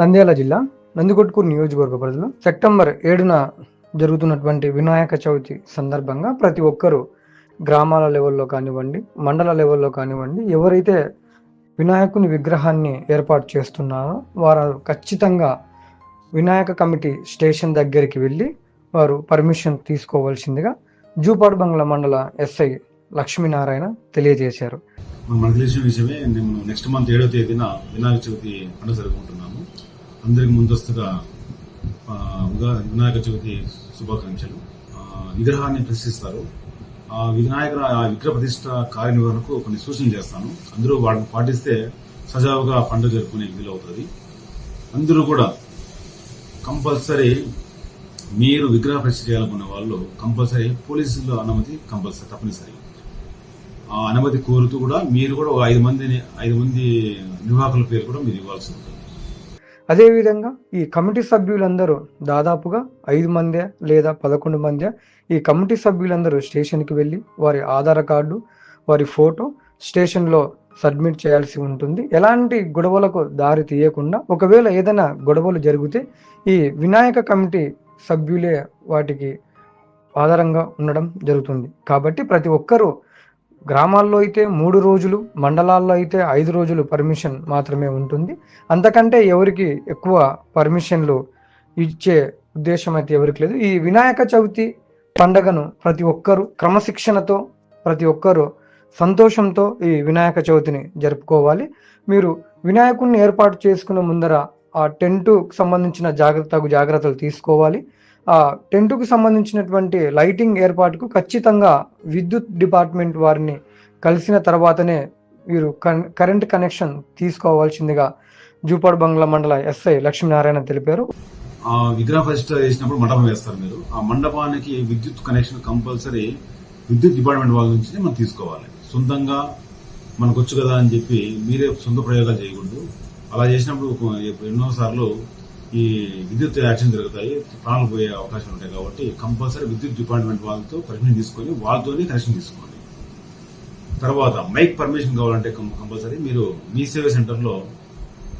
నంద్యాల జిల్లా నందికొట్కూరు నియోజకవర్గ పరిధిలో సెప్టెంబర్ ఏడున జరుగుతున్నటువంటి వినాయక చవితి సందర్భంగా ప్రతి ఒక్కరూ గ్రామాల లెవెల్లో కానివ్వండి మండల లెవెల్లో కానివ్వండి ఎవరైతే వినాయకుని విగ్రహాన్ని ఏర్పాటు చేస్తున్నారో వారు ఖచ్చితంగా వినాయక కమిటీ స్టేషన్ దగ్గరికి వెళ్ళి వారు పర్మిషన్ తీసుకోవాల్సిందిగా జూపాడు బంగ్లా మండల ఎస్ఐ లక్ష్మీనారాయణ తెలియజేశారు. మనకు తెలిసిన విషయమే మేము నెక్స్ట్ మంత్ ఏడవ తేదీన వినాయక చవితి పండుగ జరుపుకుంటున్నాము. అందరికి ముందస్తుగా వినాయక చవితి శుభాకాంక్షలు. విగ్రహాన్ని ప్రశ్నిస్తారు ఆ వినాయక ఆ విగ్రహ ప్రతిష్ట కార్యనిర్వహణకు కొన్ని సూచనలు చేస్తాను. అందరూ వాటిని పాటిస్తే సజావుగా పండుగ జరుపుకునే వీలవుతుంది అందరూ కూడా కంపల్సరీ మీరు విగ్రహ ప్రశ్న చేయాలనుకున్న వాళ్ళు కంపల్సరీ పోలీసుల అనుమతి కంపల్సరీ తప్పనిసరి. అనుమతి కోరుతూ కూడా మీరు కూడా ఒక ఐదు మందిని ఐదు మంది నిర్వాహకుల పేరు కూడా మీరు ఇవ్వాల్సి ఉంటుంది. అదేవిధంగా ఈ కమిటీ సభ్యులందరూ దాదాపుగా ఐదు మందే లేదా పదకొండు మందే ఈ కమిటీ సభ్యులందరూ స్టేషన్కి వెళ్ళి వారి ఆధార్ కార్డు వారి ఫోటో స్టేషన్లో సబ్మిట్ చేయాల్సి ఉంటుంది. ఎలాంటి గొడవలకు దారి తీయకుండా ఒకవేళ ఏదైనా గొడవలు జరిగితే ఈ వినాయక కమిటీ సభ్యులే వాటికి ఆధారంగా ఉండడం జరుగుతుంది. కాబట్టి ప్రతి ఒక్కరూ గ్రామాల్లో అయితే మూడు రోజులు మండలాల్లో అయితే ఐదు రోజులు పర్మిషన్ మాత్రమే ఉంటుంది. అంతకంటే ఎవరికి ఎక్కువ పర్మిషన్లు ఇచ్చే ఉద్దేశం అయితే ఎవరికి లేదు. ఈ వినాయక చవితి పండగను ప్రతి ఒక్కరూ క్రమశిక్షణతో ప్రతి ఒక్కరూ సంతోషంతో ఈ వినాయక చవితిని జరుపుకోవాలి. మీరు వినాయకుడిని ఏర్పాటు చేసుకున్న ముందర ఆ టెంటుకు సంబంధించిన జాగ్రత్త జాగ్రత్తలు తీసుకోవాలి. టెంటుకు సంబంధించినటువంటి లైటింగ్ ఏర్పాటుకు ఖచ్చితంగా విద్యుత్ డిపార్ట్మెంట్ వారిని కలిసిన తర్వాతనే మీరు కరెంట్ కనెక్షన్ తీసుకోవాల్సిందిగా జూపాడు బంగ్లా మండల ఎస్ఐ లక్ష్మీనారాయణ తెలిపారు. ఆ విగ్రహ ప్రతిష్ట చేసినప్పుడు మండపం వేస్తారు మీరు. ఆ మండపానికి విద్యుత్ కనెక్షన్ కంపల్సరీ విద్యుత్ డిపార్ట్మెంట్ వాళ్ళ నుంచి మనం తీసుకోవాలి. సొంతంగా మనకు వచ్చు కదా అని చెప్పి మీరే సొంత ప్రయోగాలు చేయకూడదు. అలా చేసినప్పుడు ఎన్నోసార్లు ఎన్నో సార్లు ఈ విద్యుత్ యాక్షన్ జరుగుతాయి ప్రాణాలు పోయే అవకాశాలు ఉంటాయి కాబట్టి కంపల్సరీ విద్యుత్ డిపార్ట్మెంట్ వాళ్ళతో పర్మిషన్ తీసుకొని వాళ్ళతోనే కనెక్షన్ తీసుకోండి. తర్వాత మైక్ పర్మిషన్ కావాలంటే కం- కంపల్సరీ మీరు మీ సేవ సెంటర్లో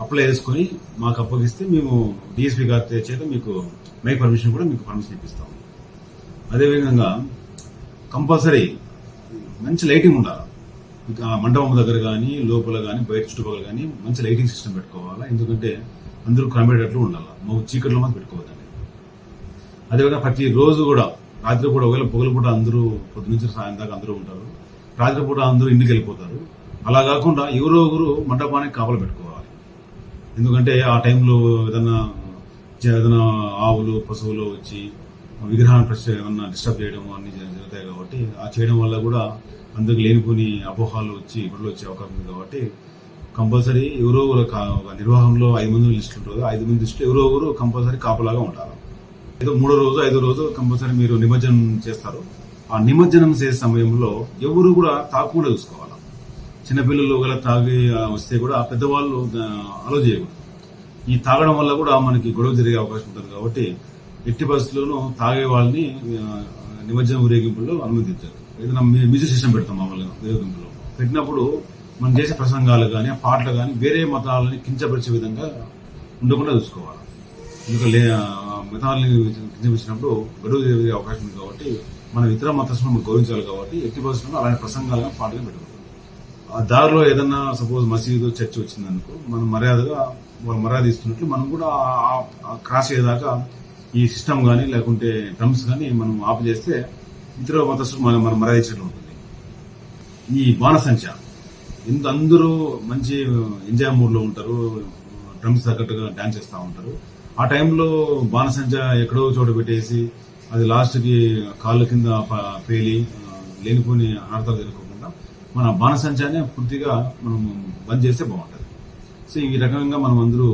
అప్లై చేసుకొని మాకు అప్పగిస్తే మేము డిఎస్పీ గారి చేత మీకు మైక్ పర్మిషన్ కూడా మీకు పర్మిషన్ ఇప్పిస్తాం. అదేవిధంగా కంపల్సరీ మంచి లైటింగ్ ఉండాలి. ఇంకా మండపం దగ్గర కానీ లోపల కానీ బయట చుట్టుపక్కల కానీ మంచి లైటింగ్ సిస్టమ్ పెట్టుకోవాలా. ఎందుకంటే అందరూ కనబడేటట్లు ఉండాలి? మాకు చీకట్లో మాకు పెట్టుకోవద్దండి. అదేవిధంగా ప్రతి రోజు కూడా రాత్రి కూడా ఒకవేళ పొగలు పూట అందరూ పొద్దు నుంచి సాయం దాకా అందరూ ఉంటారు. రాత్రి పూట అందరూ ఇంటికి వెళ్ళిపోతారు. అలా కాకుండా ఎవరో ఒకరు మండపానికి కాపలు పెట్టుకోవాలి. ఎందుకంటే ఆ టైంలో ఏదన్నా ఏదైనా ఆవులు పశువులు వచ్చి విగ్రహాన్ని ప్రశ్న ఏమన్నా డిస్టర్బ్ చేయడం అన్ని జరుగుతాయి కాబట్టి ఆ చేయడం వల్ల కూడా అందరికి లేనిపోని అపోహాలు వచ్చి ఇబ్బందులు వచ్చే అవకాశం ఉంది కాబట్టి కంపల్సరీ ఎవరో ఒకరు కా- ఒక నిర్వాహంలో ఐదు మంది లిస్ట్ ఉంటుంది. ఐదు మంది లిస్టు ఎవరో ఒకరు కంపల్సరీ కాపలాగా ఉంటారు. ఏదో మూడో రోజు ఐదో రోజు కంపల్సరీ మీరు నిమజ్జనం చేస్తారు. ఆ నిమజ్జనం చేసే సమయంలో ఎవరు కూడా తాకుండా చూసుకోవాలి. చిన్నపిల్లలు ఒకవేళ తాగి వస్తే కూడా ఆ పెద్దవాళ్ళు అలో చేయకూడదు. ఈ తాగడం వల్ల కూడా మనకి గొడవ జరిగే అవకాశం ఉంటుంది కాబట్టి ఎట్టి పరిస్థితుల్లోనూ తాగే వాళ్ళని నిమజ్జనం ఊరేగింపుల్లో అనుమతించారు ఏదైనా మ్యూజిక్ సిస్టమ్ పెడతాం మామూలుగా ఊరేగింపులో పెట్టినప్పుడు మనం చేసే ప్రసంగాలు కానీ ఆ పాటలు కానీ వేరే మతాలని కించపరిచే విధంగా ఉండకుండా చూసుకోవాలి. ఎందుకంటే మతాలని కించపరిచినప్పుడు గడువు జరిగే అవకాశం ఉంది కాబట్టి మనం ఇతర మతస్థులను మనం గౌరవించాలి కాబట్టి ఎట్టి పరిస్థితుల్లో అలాంటి ప్రసంగాలను పాటలు పెట్టకూడదు ఆ దారిలో ఏదన్నా సపోజ్ మసీదు చర్చ్ వచ్చిందనుకో మనం మర్యాదగా వాళ్ళు మర్యాద ఇస్తున్నట్లు మనం కూడా ఆ- క్రాస్ అయ్యేదాకా ఈ సిస్టమ్ కానీ లేకుంటే డ్రమ్స్ కానీ మనం ఆపు చేస్తే ఇతర మతస్థులు మనం మనం మర్యాద ఇచ్చినట్లు ఉంటుంది. ఈ బాణసంచ ఇంత అందరూ మంచి ఎంజాయ్ మూడ్లో ఉంటారు డ్రమ్స్ తగ్గట్టుగా డాన్స్ చేస్తూ ఉంటారు. ఆ టైంలో బాణసంచ ఎక్కడో చోట పెట్టేసి అది లాస్ట్కి కాళ్ళ కింద పేలి లేనిపోని అనర్థాలు జరగకుండా మన బాణసంచానే పూర్తిగా మనం బంద్ చేస్తే బాగుంటుంది. సో ఈ రకంగా మనం అందరూ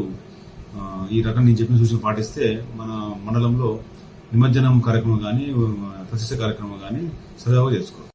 ఈ రకం నేను చెప్పిన సూచన పాటిస్తే మన మండలంలో నిమజ్జనం కార్యక్రమం కానీ ప్రతిష్ట కార్యక్రమం కానీ సజావుగా చేసుకోవాలి.